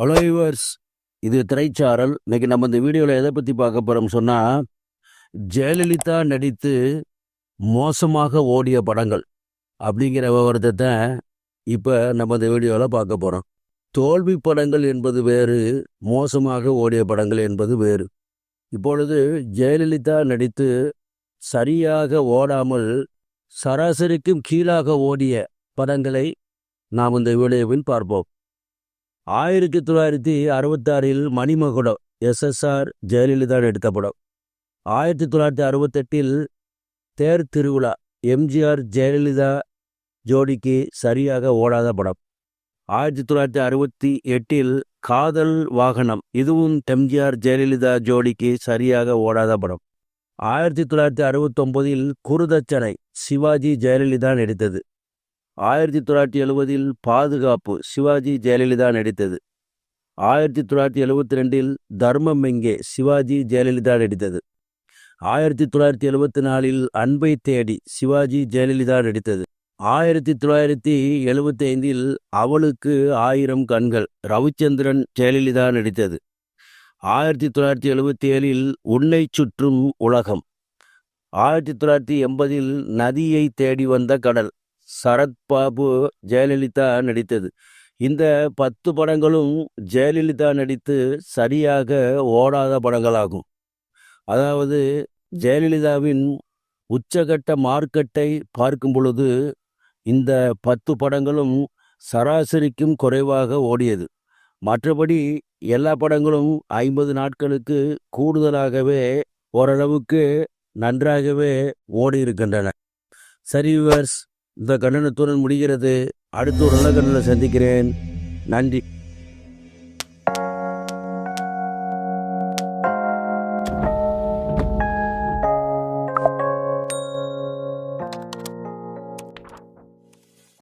Hello yours இது திரைச்சாரல். இன்னைக்கு நம்ம இந்த வீடியோவில் எதை பற்றி பார்க்க போகிறோம் சொன்னால் ஜெயலலிதா நடித்து மோசமாக ஓடிய படங்கள் அப்படிங்கிற விவரத்தை தான் இப்போ நம்ம இந்த வீடியோவில் பார்க்க போகிறோம் தோல்வி படங்கள் என்பது வேறு மோசமாக ஓடிய படங்கள் என்பது வேறு. இப்பொழுது ஜெயலலிதா நடித்து சரியாக ஓடாமல் சராசரிக்கும் கீழாக ஓடிய படங்களை நாம் இந்த வீடியோவில் பார்ப்போம். ஆயிரத்தி தொள்ளாயிரத்தி அறுபத்தாறில் மணிமகுடம் எஸ்எஸ்ஆர் ஜெயலலிதா எடுத்த படம் ஆயிரத்தி தொள்ளாயிரத்தி அறுபத்தெட்டில் தேர் திருவிழா எம்ஜிஆர் ஜெயலலிதா ஜோடிக்கு சரியாக ஓடாத படம். ஆயிரத்தி தொள்ளாயிரத்தி அறுபத்தி எட்டில் காதல் வாகனம் இதுவும் எம்ஜிஆர் ஜெயலலிதா ஜோடிக்கு சரியாக ஓடாத படம். ஆயிரத்தி தொள்ளாயிரத்தி அறுபத்தொம்போதில் குருதச்சனை சிவாஜி ஜெயலலிதா நடித்தது ஆயிரத்தி தொள்ளாயிரத்தி எழுபதில் பாதுகாப்பு சிவாஜி ஜெயலலிதா நடித்தது. ஆயிரத்தி தொள்ளாயிரத்தி எழுபத்தி ரெண்டில் தர்மம் எங்கே சிவாஜி ஜெயலலிதா நடித்தது. ஆயிரத்தி தொள்ளாயிரத்தி எழுபத்தி நாலில் அன்பை தேடி சிவாஜி ஜெயலலிதா நடித்தது. ஆயிரத்தி தொள்ளாயிரத்தி எழுபத்தி ஐந்தில் அவளுக்கு ஆயிரம் கண்கள் ரவிச்சந்திரன் ஜெயலலிதா நடித்தது. ஆயிரத்தி தொள்ளாயிரத்தி எழுபத்தி ஏழில் உன்னை சுற்றும் உலகம். ஆயிரத்தி தொள்ளாயிரத்தி எண்பதில் நதியை தேடி வந்த கடல். சரத்பாபு ஜெயலலிதா நடித்தது. இந்த பத்து படங்களும் ஜெயலலிதா நடித்து சரியாக ஓடாத படங்களாகும். அதாவது ஜெயலலிதாவின் உச்சகட்ட மார்க்கெட்டை பார்க்கும் பொழுது இந்த பத்து படங்களும் சராசரிக்கும் குறைவாக ஓடியது. மற்றபடி எல்லா படங்களும் ஐம்பது நாட்களுக்கு கூடுதலாகவே ஓரளவுக்கு நன்றாகவே ஓடி இருக்கின்றன சரி இந்த கண்டனத்துடன் முடிகிறது. அடுத்து ஒரு நல்ல கண்டனை சந்திக்கிறேன். நன்றி.